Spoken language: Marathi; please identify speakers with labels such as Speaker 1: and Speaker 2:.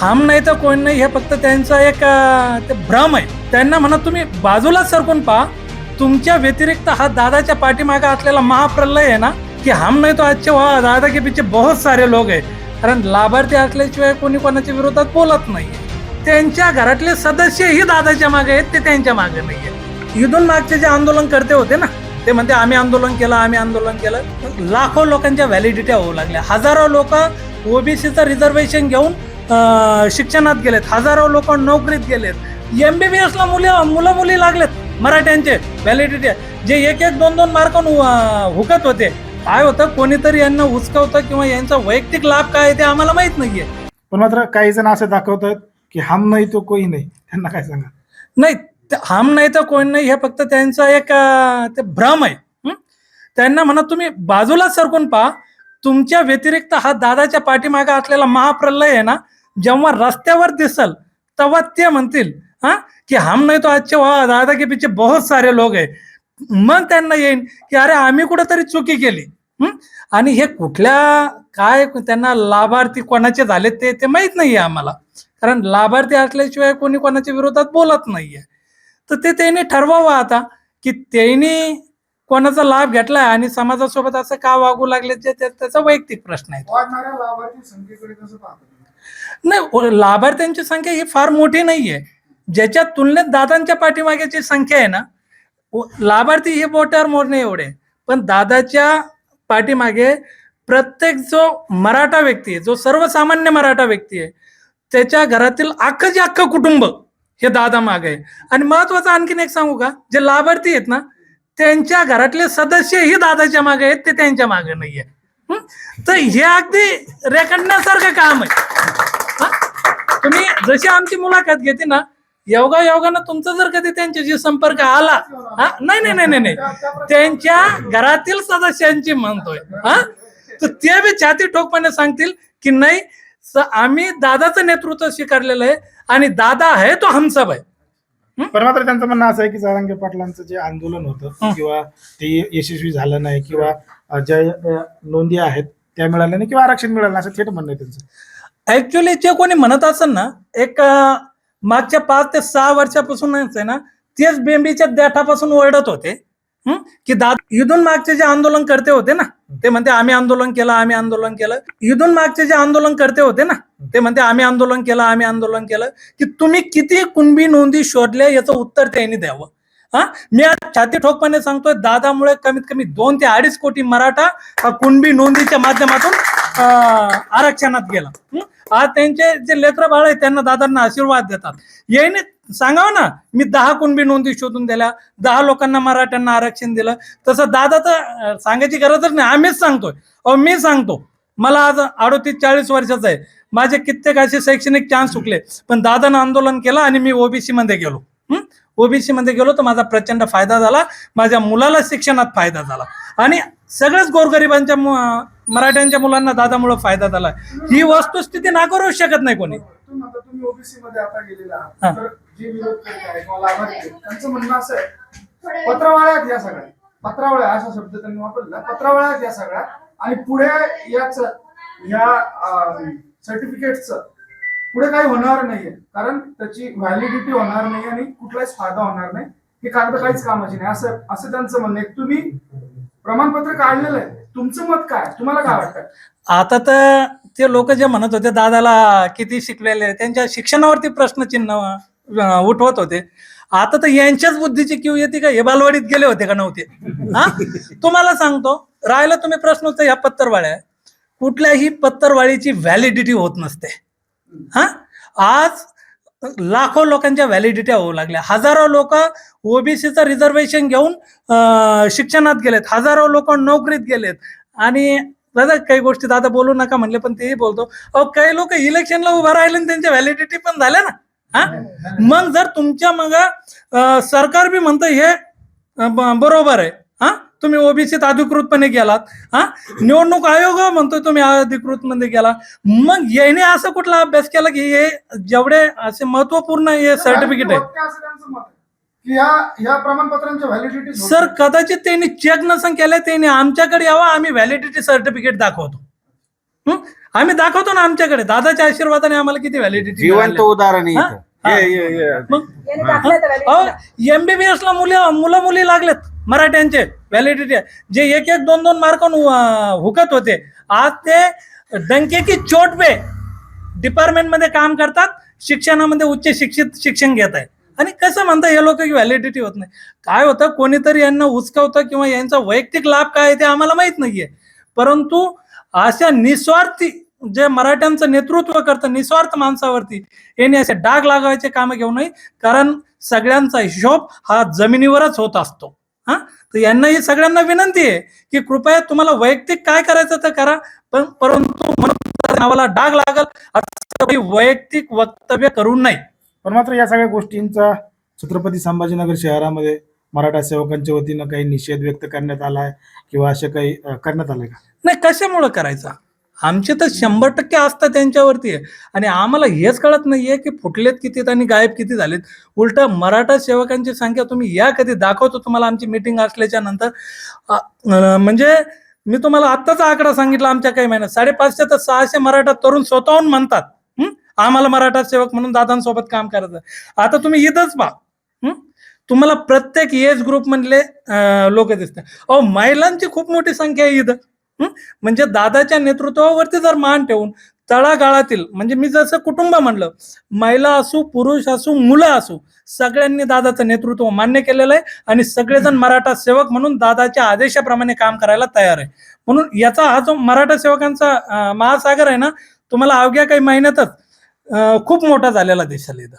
Speaker 1: हम नाही तर कोण नाही हे फक्त त्यांचा एक ते भ्रम आहे. त्यांना म्हणा तुम्ही बाजूला सरकून पहा. तुमच्या व्यतिरिक्त हा दादाच्या पाठीमागे असलेला महाप्रलय आहे ना की हम नाही तो आजचे वा दादा के पीछे बहुत सारे लोक आहे. कारण लाभार्थी असल्याशिवाय कोणी कोणाच्या विरोधात बोलत नाही त्यांच्या घरातले सदस्यही दादाच्या मागे आहेत ते त्यांच्या मागे नाहीये. इथून मागचे जे आंदोलन करते होते ना ते म्हणते आम्ही आंदोलन केलं आम्ही आंदोलन केलं. लाखो लोकांच्या व्हॅलिडिटी होऊ लागल्या. हजारो लोक ओबीसीचं रिझर्वेशन घेऊन शिक्षणात गेलेत हजारो लोक नोकरीत गेलेत. एमबीबीएस ला मुले मुलं मुली लागलेत मराठ्यांचे व्हॅलिडिटी जे एक एक दोन दोन मार्क हुकत होते. काय होतं कोणीतरी यांना उचकवतं किंवा यांचा वैयक्तिक लाभ काय आहे ते आम्हाला माहीत नाहीये.
Speaker 2: पण मात्र काही जण असं दाखवतात की हम नाही तो कोई नाही. त्यांना काय सांगा?
Speaker 1: नाही हम नाही तर कोण नाही हे फक्त त्यांचा एक ते भ्रम आहे? त्यांना म्हणा तुम्ही बाजूला सरकून पहा. तुमच्या व्यतिरिक्त हा दादाच्या पाठीमागे असलेला महाप्रलय आहे ना जेव्हा रस्त्यावर दिसल तेव्हा ते म्हणतील हा की हम नाही तो आजचे दादा के पीछे बहुत सारे लोक आहे मग त्यांना येईन की अरे आम्ही कुठंतरी चुकी केली. आणि हे कुठल्या काय त्यांना लाभार्थी कोणाचे झाले ते ते माहीत नाहीये आम्हाला. कारण लाभार्थी असल्याशिवाय कोणी कोणाच्या विरोधात बोलत नाहीये. तर ते त्यांनी ठरवावं आता की त्यांनी कोणाचा लाभ घेतलाय आणि समाजासोबत असं का वागू लागले जे त्याचा वैयक्तिक प्रश्न आहे. नाही लाभार्थ्यांची संख्या ही फार मोठी नाहीये. ज्याच्या तुलनेत दादांच्या पाठीमागेची संख्या आहे ना लाभार्थी हे बोटावर मोडणे एवढे. पण दादाच्या पाठीमागे प्रत्येक जो मराठा व्यक्ती आहे जो सर्वसामान्य मराठा व्यक्ती आहे त्याच्या घरातील अख्खं जे अख्खं कुटुंब हे दादा मागे आहे. आणि महत्वाचं आणखीन एक सांगू का जे लाभार्थी आहेत ना त्यांच्या घरातले सदस्य ही दादाच्या मागे आहेत ते त्यांच्या मागे नाहीये. हं? तर हे अगदी रेखडण्यासारखं काम आहे. हा? तुम्ही जशी आमची मुलाखत घेते ना योगा योगानं तुमचा जर कधी त्यांच्याशी संपर्क आला हा? नाही नाही नाही नाही नाही. त्यांच्या घरातील सदस्यांची म्हणतोय हा? तर ते बी छाती ठोकपणे सांगतील की नाही आम्ही दादाचं नेतृत्व स्वीकारलेलं आहे आणि दादा आहे तो हमसाब आहे.
Speaker 2: पण मात्र त्यांचं म्हणणं असं आहे की जारांगे पाटलांचं जे आंदोलन होतं. किंवा ते यशस्वी झालं नाही किंवा ज्या नोंदी आहेत त्या मिळाल्या नाही किंवा आरक्षण मिळालं नाही असं थेट म्हणणं आहे त्यांचं
Speaker 1: ऍक्च्युली जे कोणी म्हणत असेल ना एक मागच्या पाच ते सहा वर्षापासूनच आहे ना तेच बेंबीच्या देठापासून ओरडत होते? की दादा युद्धून मागचे जे आंदोलन करते होते ना ते म्हणते आम्ही आंदोलन केलं आम्ही आंदोलन केलं. युद्धून मागचे जे आंदोलन करते होते ना ते म्हणते आम्ही आंदोलन केलं आम्ही आंदोलन केलं. की तुम्ही किती कुणबी नोंदी शोधल्या याचं उत्तर त्यांनी द्यावं. हा? मी आज छाती ठोकपणे सांगतोय दादामुळे कमीत कमी दोन ते अडीच कोटी मराठा कुणबी नोंदीच्या माध्यमातून आरक्षणात गेला. आज त्यांचे जे लेकर बाळ आहेत त्यांना दादांना आशीर्वाद देतात. याने सांगावं ना मी दहा कुणबी नोंदी शोधून दिल्या दहा लोकांना मराठ्यांना आरक्षण दिलं. तसं दादा तर सांगायची गरजच नाही. आम्हीच सांगतोय. अहो मी सांगतो. मला आज अडोतीस चाळीस वर्षाचा आहे. माझे कित्येक असे शैक्षणिक चान्स चुकले. पण दादानं आंदोलन केलं आणि मी ओबीसी मध्ये गेलो. ओबीसी मध्ये गेलो तर माझा प्रचंड फायदा झाला. माझ्या मुलाला शिक्षणात फायदा झाला. आणि सगळ्याच गोरगरिबांच्या मराठ्यांच्या मुलांना दादामुळे फायदा झाला. ही वस्तुस्थिती नाकारू शकत नाही कोणी.
Speaker 3: तुम्ही आता तुम्ही ओबीसी मध्ये आता गेलेला. आहात. तर जे विरोध किंवा लाभार्थी त्यांचं म्हणणं असं आहे पत्रावळ्यात या सगळ्या. पत्रावळ्या असा शब्द त्यांनी वापरला. पत्रावळ्यात या सगळ्या. आणि पुढे याच या सर्टिफिकेटचं पुढे काही होणार नाहीये. कारण त्याची व्हॅलिडिटी होणार नाही आणि कुठलाच फायदा होणार नाही. हे कागद काहीच कामाची नाही. असं असं त्यांचं म्हणणं आहे. तुम्ही प्रमाणपत्र काढलेलं आहे. तुमचं मत काय? तुम्हाला काय वाटतं?
Speaker 1: आता तर ते लोक जे म्हणत होते दादाला किती शिकलेले त्यांच्या शिक्षणावरती प्रश्नचिन्ह अं, उठवत होते. आता तर यांच्याच बुद्धीची किव येते का? हे बालवाडीत गेले होते का नव्हते? हा? तुम्हाला सांगतो राहिला तुम्ही प्रश्न होता ह्या पत्तरवाड्या. कुठल्याही पत्तरवाडीची व्हॅलिडिटी होत नसते. हा? आज लाखो लोकांच्या व्हॅलिडिटी होऊ लागल्या. हजारो लोक ओबीसीचं रिझर्वेशन घेऊन शिक्षणात गेलेत. हजारो लोक नोकरीत गेलेत. आणि दादा काही गोष्टी दादा बोलू नका म्हणले पण तेही बोलतो. अहो काही लोक इलेक्शनला उभं राहिले आणि त्यांच्या व्हॅलिडिटी पण झाल्या ना. हा? मग जर तुमच्या मग सरकार बी म्हणतं हे बरोबर आहे. हा? तुम्ही ओबीसीत अधिकृतपणे गेलात हा? निवडणूक आयोग म्हणतोय तुम्ही अधिकृत मध्ये गेला. मग याने असं कुठला अभ्यास केला की हे जेवढे असे महत्त्वपूर्ण हे सर्टिफिकेट आहे
Speaker 3: व्हॅलिडिटी
Speaker 1: सर कदाचित त्यांनी चेक नसन केलं त्यांनी आमच्याकडे यावं आम्ही व्हॅलिडिटी सर्टिफिकेट दाखवतो. हं? आम्ही दाखवतो ना आमच्याकडे. दादाच्या आशीर्वादाने आम्हाला किती व्हॅलिडिटी
Speaker 4: जिवंत उदाहरण.
Speaker 1: एमबीबीएस ला मुले मुलं मुली लागलेत. मराठ्यांचे व्हॅलिडिटी जे एक एक दोन दोन मार्क हुकत होते. आज ते डंके की चोट पे डिपार्टमेंटमध्ये काम करतात शिक्षणामध्ये उच्च शिक्षित शिक्षण घेत आहे आणि कसं म्हणता हे लोक व्हॅलिडिटी होत नाही. काय होतं कोणीतरी यांना उचकवतं किंवा यांचा वैयक्तिक लाभ काय आहे ते आम्हाला माहीत नाहीये. परंतु अशा निस्वार्थी जे मराठ्यांचं नेतृत्व करतं निस्वार्थ माणसावरती यांनी असे डाग लागायचे कामं घेऊ नये. कारण सगळ्यांचा हिशोब हा जमिनीवरच होत असतो. हा? तर यांना ही सगळ्यांना विनंती आहे की कृपया तुम्हाला वैयक्तिक काय करायचं तर करा पण परंतु नावाला डाग लागल असं वैयक्तिक वक्तव्य करू नये
Speaker 2: पण मात्र या सगळ्या गोष्टींचा छत्रपती संभाजीनगर शहरामध्ये मराठा सेवकांच्या वतीनं काही निषेध व्यक्त करण्यात आला आहे किंवा असे काही करण्यात आलंय का?
Speaker 1: नाही कशामुळं करायचा? आमचे तर शंभर टक्के आस्था त्यांच्यावरती आहे. आणि आम्हाला हेच कळत नाहीये की फुटलेत किती आणि गायब किती झालेत. उलट मराठा सेवकांची संख्या तुम्ही या कधी दाखवतो तुम्हाला आमची मिटिंग असल्याच्या नंतर? म्हणजे मी तुम्हाला आत्ताचा आकडा सांगितला आमच्या काही महिन्यात. साडेपाचशे तर सहाशे मराठा तरुण स्वतःहून म्हणतात. आम्हाला मराठा सेवक म्हणून दादांसोबत काम करायचं आता तुम्ही इथंच पहा. तुम्हाला प्रत्येक एज ग्रुप मधले लोक दिसतात. अहो महिलांची खूप मोठी संख्या आहे इथं. म्हणजे दादाच्या नेतृत्वावरती जर मान ठेवून तळागाळातील म्हणजे मी जसं कुटुंब म्हणलं महिला असू पुरुष असू मुलं असू सगळ्यांनी दादाचं नेतृत्व मान्य केलेलं आहे आणि सगळेजण मराठा सेवक म्हणून दादाच्या आदेशाप्रमाणे काम करायला तयार आहे. म्हणून याचा हा जो मराठा सेवकांचा महासागर आहे ना तुम्हाला अवघ्या काही महिन्यातच खूप मोठा झालेला देशाला इथं.